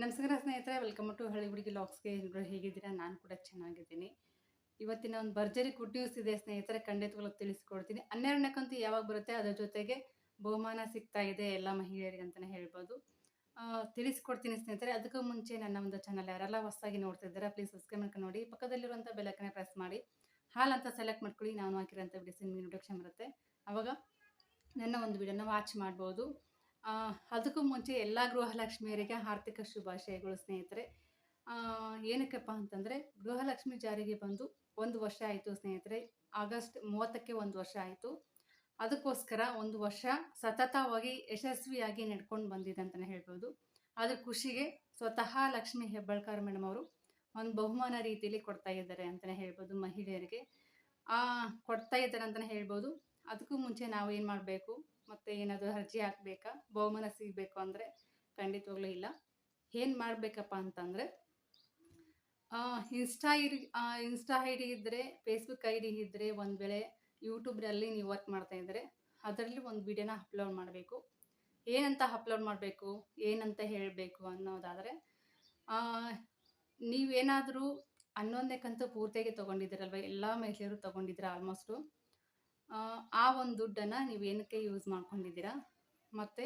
ನಮಸ್ಕಾರ ಸ್ನೇಹಿತರೆ welcome to ಹಳ್ಳಿ ಹುಡುಗಿ ಲಾಕ್ಸ್ಗೆ ಎಲ್ಲರೂ ಹೇಗಿದ್ದೀರಾ? ನಾನು ಕೂಡ ಚೆನ್ನಾಗಿದ್ದೀನಿ. ಇವತ್ತಿನ ಒಂದು ಭರ್ಜರಿ ಗುಡ್ ನ್ಯೂಸ್ ಇದೆ ಸ್ನೇಹಿತರೆ, ಖಂಡಿತವಾಗ್ಲೂ ತಿಳಿಸ್ಕೊಡ್ತೀನಿ. ಹನ್ನೆರಡನೇ ಕಂತು ಯಾವಾಗ ಬರುತ್ತೆ? ಅದರ ಜೊತೆಗೆ ಬಹುಮಾನ ಸಿಗ್ತಾ ಇದೆ ಎಲ್ಲ ಮಹಿಳೆಯರಿಗೆ ಅಂತಲೇ ಹೇಳ್ಬೋದು. ತಿಳಿಸ್ಕೊಡ್ತೀನಿ ಸ್ನೇಹಿತರೆ. ಅದಕ್ಕೂ ಮುಂಚೆ ನನ್ನ ಒಂದು ಚಾನಲ್ ಯಾರೆಲ್ಲ ಹೊಸದಾಗಿ ನೋಡ್ತಿದ್ದೀರಾ ಪ್ಲೀಸ್ ಸಬ್ಸ್ಕ್ರೈಬ್ ಮಾಡ್ಕೊಂಡು ನೋಡಿ. ಪಕ್ಕದಲ್ಲಿರುವಂಥ ಬೆಲಕನ್ನೇ ಪ್ರೆಸ್ ಮಾಡಿ. ಹಾಲ್ ಅಂತ ಸೆಲೆಕ್ಟ್ ಮಾಡ್ಕೊಳ್ಳಿ. ನಾನು ಹಾಕಿರೋಂಥ ವಿಡಿಯೋ ನಿಮಗೆ ಇಂಟ್ರೊಡಕ್ಷನ್ ಬರುತ್ತೆ. ಅವಾಗ ನನ್ನ ಒಂದು ವಿಡಿಯೋನ ವಾಚ್ ಮಾಡ್ಬೋದು. ಅದಕ್ಕೂ ಮುಂಚೆ ಎಲ್ಲ ಗೃಹಲಕ್ಷ್ಮಿಯರಿಗೆ ಆರ್ಥಿಕ ಶುಭಾಶಯಗಳು ಸ್ನೇಹಿತರೆ. ಏನಕ್ಕಪ್ಪ ಅಂತಂದರೆ ಗೃಹಲಕ್ಷ್ಮಿ ಜಾರಿಗೆ ಬಂದು ಒಂದು ವರ್ಷ ಆಯಿತು ಸ್ನೇಹಿತರೆ. ಆಗಸ್ಟ್ ಮೂವತ್ತಕ್ಕೆ ಒಂದು ವರ್ಷ ಆಯಿತು. ಅದಕ್ಕೋಸ್ಕರ ಒಂದು ವರ್ಷ ಸತತವಾಗಿ ಯಶಸ್ವಿಯಾಗಿ ನಡ್ಕೊಂಡು ಬಂದಿದೆ ಅಂತಲೇ ಹೇಳ್ಬೋದು. ಅದ್ರ ಖುಷಿಗೆ ಸ್ವತಃ ಲಕ್ಷ್ಮಿ ಹೆಬ್ಬಾಳ್ಕರ್ ಮೇಡಮ್ ಅವರು ಒಂದು ಬಹುಮಾನ ರೀತಿಯಲ್ಲಿ ಕೊಡ್ತಾ ಇದ್ದಾರೆ ಅಂತಲೇ ಹೇಳ್ಬೋದು ಮಹಿಳೆಯರಿಗೆ. ಕೊಡ್ತಾ ಇದ್ದಾರೆ ಅಂತಲೇ ಹೇಳ್ಬೋದು. ಅದಕ್ಕೂ ಮುಂಚೆ ನಾವು ಏನು ಮಾಡಬೇಕು? ಮತ್ತು ಏನಾದರೂ ಅರ್ಜಿ ಹಾಕಬೇಕಾ? ಬಹುಮಾನ ಸಿಗಬೇಕು ಅಂದರೆ ಖಂಡಿತವಾಗ್ಲೂ ಇಲ್ಲ. ಏನು ಮಾಡಬೇಕಪ್ಪ ಅಂತಂದರೆ ಇನ್ಸ್ಟಾ ಇರಿ ಇನ್ಸ್ಟಾ ಐ ಡಿ ಇದ್ದರೆ ಫೇಸ್ಬುಕ್ ಐ ಡಿ ಇದ್ದರೆ ಒಂದು ವೇಳೆ ಯೂಟ್ಯೂಬ್ನಲ್ಲಿ ನೀವು ವರ್ಕ್ ಮಾಡ್ತಾ ಇದ್ದರೆ ಅದರಲ್ಲಿ ಒಂದು ವಿಡಿಯೋನ ಅಪ್ಲೋಡ್ ಮಾಡಬೇಕು. ಏನಂತ ಅಪ್ಲೋಡ್ ಮಾಡಬೇಕು, ಏನಂತ ಹೇಳಬೇಕು ಅನ್ನೋದಾದರೆ ನೀವೇನಾದರೂ ಹನ್ನೊಂದನೇ ಕಂತು ಪೂರ್ತಿಯಾಗಿ ತೊಗೊಂಡಿದ್ದೀರಲ್ವ? ಎಲ್ಲ ಮಹಿಳೆಯರು ತೊಗೊಂಡಿದ್ದೀರ ಆಲ್ಮೋಸ್ಟು ಆ ಒಂದು ದುಡ್ಡನ್ನು ನೀವು ಏನಕ್ಕೆ ಯೂಸ್ ಮಾಡ್ಕೊಂಡಿದ್ದೀರಾ? ಮತ್ತು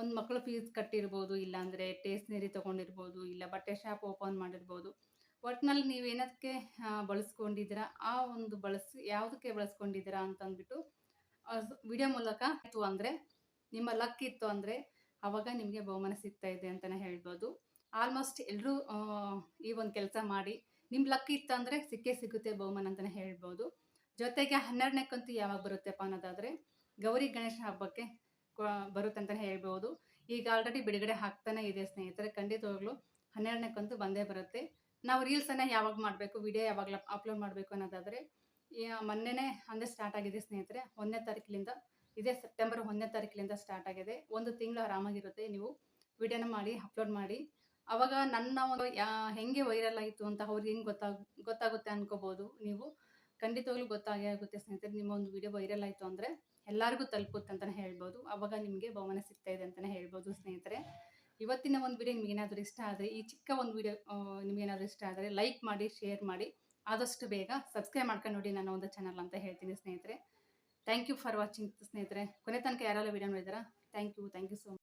ಒಂದು ಮಕ್ಕಳು ಫೀಸ್ ಕಟ್ಟಿರ್ಬೋದು, ಇಲ್ಲಾಂದರೆ ಟೇಸ್ನರಿ ತೊಗೊಂಡಿರ್ಬೋದು, ಇಲ್ಲ ಬಟ್ಟೆ ಶಾಪ್ ಓಪನ್ ಮಾಡಿರ್ಬೋದು. ಒಟ್ಟಿನಲ್ಲಿ ನೀವು ಏನಕ್ಕೆ ಬಳಸ್ಕೊಂಡಿದ್ದೀರಾ? ಆ ಒಂದು ಬಳಸಿ, ಯಾವುದಕ್ಕೆ ಬಳಸ್ಕೊಂಡಿದ್ದೀರಾ ಅಂತಂದ್ಬಿಟ್ಟು ವಿಡಿಯೋ ಮೂಲಕ ಇತ್ತು ಅಂದರೆ, ನಿಮ್ಮ ಲಕ್ ಇತ್ತು ಅಂದರೆ, ಅವಾಗ ನಿಮಗೆ ಬಹುಮಾನ ಸಿಗ್ತಾ ಇದೆ ಅಂತಲೇ ಹೇಳ್ಬೋದು. ಆಲ್ಮೋಸ್ಟ್ ಎಲ್ಲರೂ ಈ ಒಂದು ಕೆಲಸ ಮಾಡಿ ನಿಮ್ಮ ಲಕ್ ಇತ್ತು ಅಂದರೆ ಸಿಕ್ಕೇ ಸಿಗುತ್ತೆ ಬಹುಮಾನ ಅಂತಲೇ ಹೇಳ್ಬೋದು. ಜೊತೆಗೆ ಹನ್ನೆರಡನೇ ಕಂತು ಯಾವಾಗ ಬರುತ್ತೆಪ್ಪ ಅನ್ನೋದಾದರೆ ಗೌರಿ ಗಣೇಶ ಹಬ್ಬಕ್ಕೆ ಬರುತ್ತೆ ಅಂತಲೇ ಹೇಳ್ಬೋದು. ಈಗ ಆಲ್ರೆಡಿ ಬಿಡುಗಡೆ ಹಾಕ್ತಾನೆ ಇದೆ ಸ್ನೇಹಿತರೆ, ಖಂಡಿತವಾಗ್ಲೂ ಹನ್ನೆರಡನೇ ಕಂತು ಬಂದೇ ಬರುತ್ತೆ. ನಾವು ರೀಲ್ಸನ್ನು ಯಾವಾಗ ಮಾಡಬೇಕು ವಿಡಿಯೋ ಯಾವಾಗ ಅಪ್ಲೋಡ್ ಮಾಡಬೇಕು ಅನ್ನೋದಾದರೆ ಮೊನ್ನೆನೇ ಅಂದರೆ ಸ್ಟಾರ್ಟ್ ಆಗಿದೆ ಸ್ನೇಹಿತರೆ, ಒಂದನೇ ತಾರೀಕಿನಿಂದ, ಇದೇ ಸೆಪ್ಟೆಂಬರ್ ಒಂದನೇ ತಾರೀಕಿನಿಂದ ಸ್ಟಾರ್ಟ್ ಆಗಿದೆ. ಒಂದು ತಿಂಗಳು ಆರಾಮಾಗಿರುತ್ತೆ, ನೀವು ವಿಡಿಯೋನ ಮಾಡಿ ಅಪ್ಲೋಡ್ ಮಾಡಿ. ಅವಾಗ ನನ್ನ ಒಂದು ಹೆಂಗೆ ವೈರಲ್ ಆಯಿತು ಅಂತ ಅವ್ರಿಗೆ ಹೆಂಗೆ ಗೊತ್ತಾಗ, ಗೊತ್ತಾಗುತ್ತೆ ಅನ್ಕೋಬೋದು ನೀವು. ಖಂಡಿತವಾಗ್ಲೂ ಗೊತ್ತಾಗೇ ಆಗುತ್ತೆ ಸ್ನೇಹಿತರೆ, ನಿಮ್ಮ ಒಂದು ವಿಡಿಯೋ ವೈರಲ್ ಆಯಿತು ಅಂದರೆ ಎಲ್ಲರಿಗೂ ತಲುಪುತ್ತೆ ಅಂತಲೇ ಹೇಳ್ಬೋದು. ಅವಾಗ ನಿಮಗೆ ಬಹುಮಾನ ಸಿಗ್ತಾ ಇದೆ ಅಂತಲೇ ಹೇಳ್ಬೋದು ಸ್ನೇಹಿತರೆ. ಇವತ್ತಿನ ಒಂದು ವಿಡಿಯೋ ನಿಮ್ಗೆ ಏನಾದರೂ ಇಷ್ಟ ಆದರೆ, ಈ ಚಿಕ್ಕ ಒಂದು ವಿಡಿಯೋ ನಿಮಗೇನಾದರೂ ಇಷ್ಟ ಆದರೆ ಲೈಕ್ ಮಾಡಿ ಶೇರ್ ಮಾಡಿ, ಆದಷ್ಟು ಬೇಗ ಸಬ್ಸ್ಕ್ರೈಬ್ ಮಾಡ್ಕೊಂಡು ನೋಡಿ ನಾನು ಒಂದು ಚಾನಲ್ ಅಂತ ಹೇಳ್ತೀನಿ ಸ್ನೇಹಿತರೆ. ಥ್ಯಾಂಕ್ ಯು ಫಾರ್ ವಾಚಿಂಗ್ ಸ್ನೇಹಿತರೆ. ಕೊನೆ ತನಕ ಯಾರೆಲ್ಲ video ನೋಡಿದಾರ? Thank you thank you so much